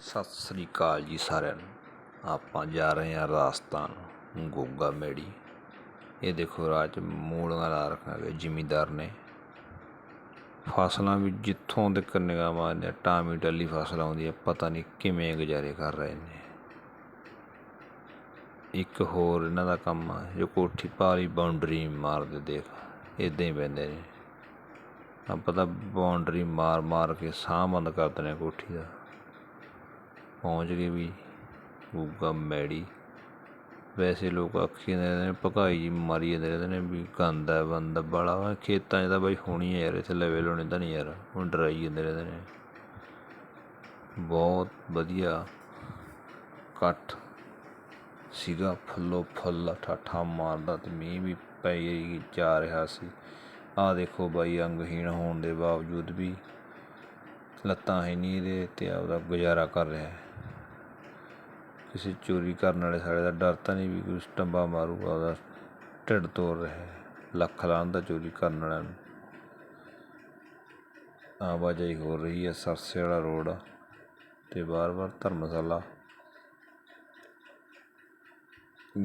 ਸਤਿ ਸ੍ਰੀ ਅਕਾਲ ਜੀ ਸਾਰਿਆਂ ਨੂੰ। ਆਪਾਂ ਜਾ ਰਹੇ ਹਾਂ ਰਾਜਸਥਾਨ, ਗੋਗਾ ਮੇੜੀ। ਇਹ ਦੇਖੋ ਰਾਹ 'ਚ ਮੂਲੀਆਂ ਲਾ ਰੱਖੀਆਂ ਗਏ ਜ਼ਿਮੀਂਦਾਰ ਨੇ। ਫਸਲਾਂ ਵੀ ਜਿੱਥੋਂ ਤੱਕ ਨਿਗਾਹ ਮਾਰਦੇ ਟਾਮੀ ਟੱਲੀ ਫਸਲ ਆਉਂਦੀ ਹੈ ਪਤਾ ਨਹੀਂ ਕਿਵੇਂ ਗੁਜ਼ਾਰੇ ਕਰ ਰਹੇ ਨੇ। ਇੱਕ ਹੋਰ ਇਹਨਾਂ ਦਾ ਕੰਮ ਆ, ਜੋ ਕੋਠੀ ਪਾਰੀ ਬਾਉਂਡਰੀ ਮਾਰਦੇ ਦੇਖ ਇਦਾਂ ਹੀ ਪੈਂਦੇ ਨੇ। ਆਪਾਂ ਤਾਂ ਬਾਉਂਡਰੀ ਮਾਰ ਮਾਰ ਕੇ ਸਾਹ ਬੰਦ ਕਰ ਦਿੰਦੇ ਕੋਠੀ ਦਾ। ਪਹੁੰਚ ਗਏ ਵੀ ਗੁੱਗਾ ਮੈੜੀ। ਵੈਸੇ ਲੋਕ ਆਖੀ ਜਾਂਦੇ ਨੇ ਭਕਾਈ ਜੀ ਮਾਰੀ ਜਾਂਦੇ ਰਹਿੰਦੇ ਨੇ ਵੀ ਗੰਦ ਹੈ, ਬੰਦ ਬੜਾ ਵਾ ਖੇਤਾਂ 'ਚ ਤਾਂ ਬਾਈ ਹੋਣੀ ਹੈ ਯਾਰ, ਇੱਥੇ ਲਵੇ ਲਾਉਣੇ ਤਾਂ ਨਹੀਂ ਯਾਰ ਉਹ ਡਰਾਈ ਜਾਂਦੇ ਰਹਿੰਦੇ ਨੇ। ਬਹੁਤ ਵਧੀਆ ਕੱਟ ਸੀਗਾ, ਫੁੱਲੋ ਫੁੱਲ ਠਾਠਾ ਮਾਰਦਾ ਤੇ ਮੀਂਹ ਵੀ ਪੈ ਜਾ ਰਿਹਾ ਸੀ। ਆਹ ਦੇਖੋ ਬਾਈ, ਅੰਗਹੀਣ ਹੋਣ ਦੇ ਬਾਵਜੂਦ ਵੀ ਲੱਤਾਂ ਹੈ ਨਹੀਂ ਇਹਦੇ ਤੇ, ਆਪਦਾ ਗੁਜ਼ਾਰਾ ਕਰ ਰਿਹਾ। ਹੈ ਕਿਸੇ ਚੋਰੀ ਕਰਨ ਵਾਲੇ ਸਾਡੇ ਦਾ ਡਰ ਤਾਂ ਨਹੀਂ ਵੀ ਕੋਈ ਸਟੰਬਾ ਮਾਰੂਗਾ ਉਹਦਾ, ਢਿੱਡ ਤੋੜ ਰਿਹਾ ਲੱਖ ਲਾਂ ਦਾ ਚੋਰੀ ਕਰਨ ਵਾਲਿਆਂ ਨੂੰ। ਆਵਾਜਾਈ ਹੋ ਰਹੀ ਹੈ, ਸਰਸੇ ਵਾਲਾ ਰੋਡ ਅਤੇ ਵਾਰ ਵਾਰ ਧਰਮਸ਼ਾਲਾ।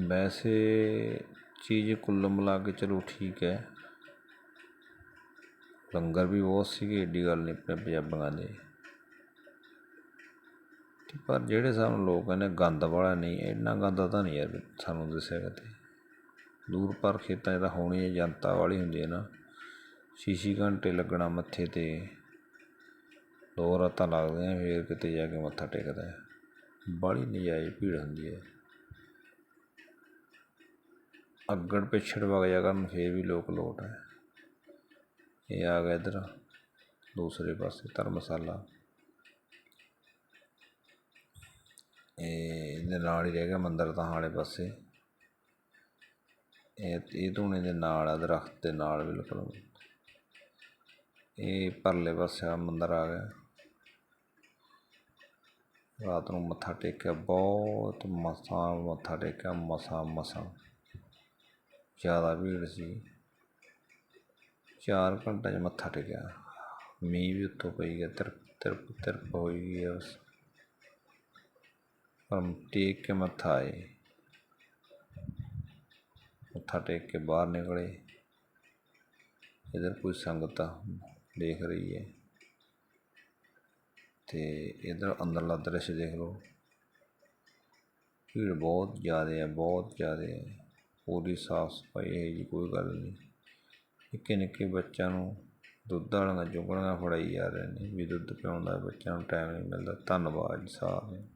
ਵੈਸੇ ਚੀਜ਼ ਕੁੱਲ ਮਿਲਾ ਕੇ ਚਲੋ ਠੀਕ ਹੈ। ਲੰਗਰ ਵੀ ਬਹੁਤ ਸੀਗੇ ਐਡੀ ਗੱਲ ਨਹੀਂ ਆਪਣੇ ਪੰਜਾਬੀਆਂ ਦੇ। ਤੇ ਪਰ ਜਿਹੜੇ ਸਾਨੂੰ ਲੋਕ ਕਹਿੰਦੇ ਗੰਦ ਵਾਲਾ ਨਹੀਂ, ਇੰਨਾ ਗੰਦ ਤਾਂ ਨਹੀਂ ਯਾਰ ਸਾਨੂੰ ਦੱਸਿਆ ਕਿਤੇ ਦੂਰ ਪਰ ਖੇਤਾਂ 'ਚ ਤਾਂ ਹੋਣੀ ਹੈ, ਜਨਤਾ ਵਾਲੀ ਹੁੰਦੀ ਹੈ ਨਾ। ਸ਼ੀਸ਼ੀ ਘੰਟੇ ਲੱਗਣਾ ਮੱਥੇ ਤੇ। ਦੋ ਰਾਤਾਂ ਲੱਗਦੀਆਂ, ਫਿਰ ਕਿਤੇ ਜਾ ਕੇ ਮੱਥਾ ਟੇਕਦਾ ਬਾਹਲੀ ਨਜਾਇਜ਼ ਭੀੜ ਹੁੰਦੀ ਹੈ। ਅੱਗੜ ਪਿੱਛੜ ਵਗ ਜਾ ਕਰਨ, ਫਿਰ ਵੀ ਲੋਕ ਲੋਟ ਹੈ। ਇਹ ਆ ਗਿਆ ਇੱਧਰ, ਦੂਸਰੇ ਪਾਸੇ ਧਰਮਸ਼ਾਲਾ ਇਹ ਇਹਦੇ ਨਾਲ ਹੀ ਰਹਿ ਗਿਆ ਮੰਦਰ ਤਾਂ ਵਾਲੇ ਪਾਸੇ। ਇਹ ਇਹ ਧੂਣੇ ਦੇ ਨਾਲ ਆ ਦਰਖਤ ਦੇ ਨਾਲ ਬਿਲਕੁਲ। ਇਹ ਪਰਲੇ ਪਾਸੇ ਆ ਮੰਦਿਰ ਆ ਗਿਆ। ਰਾਤ ਨੂੰ ਮੱਥਾ ਟੇਕਿਆ, ਬਹੁਤ ਮਸਾਂ, ਮੱਥਾ ਟੇਕਿਆ, ਮਸਾਂ ਮਸਾਂ। ਜ਼ਿਆਦਾ ਭੀੜ ਸੀ। ਚਾਰ ਘੰਟੇ 'ਚ ਮੱਥਾ ਟੇਕਿਆ। ਮੀਂਹ ਵੀ ਉੱਤੋਂ ਪਈ ਗਿਆ, ਤਿਰਪ ਤਿਰਪ ਤਿਰਪ ਹੋਈ ਗਈ ਉਸ ਬਸ ਟੇਕ ਕੇ ਮੱਥਾ ਆਏ। ਮੱਥਾ ਟੇਕ ਕੇ ਬਾਹਰ ਨਿਕਲੇ। ਇਧਰ ਕੋਈ ਸੰਗਤ ਦੇਖ ਰਹੀ ਹੈ। ਤੇ ਇਧਰ ਅੰਦਰਲਾ ਦ੍ਰਿਸ਼ ਦੇਖ ਲਓ। ਭੀੜ ਬਹੁਤ ਜ਼ਿਆਦਾ ਹੈ, ਬਹੁਤ ਜ਼ਿਆਦਾ ਹੈ। ਪੂਰੀ ਸਾਫ਼ ਸਫ਼ਾਈ ਹੈ ਜੀ ਕੋਈ ਗੱਲ ਨਹੀਂ। ਨਿੱਕੇ ਨਿੱਕੇ ਬੱਚਿਆਂ ਨੂੰ ਦੁੱਧ ਵਾਲੀਆਂ ਚੁੰਗਣੀਆਂ ਫੜਾਈ ਜਾ ਰਹੇ ਨੇ। ਵੀ ਦੁੱਧ ਪਿਆਉਣ ਦਾ ਬੱਚਿਆਂ ਨੂੰ ਟਾਈਮ ਨਹੀਂ ਮਿਲਦਾ। ਧੰਨਵਾਦ ਜੀ ਸਾਰਿਆਂ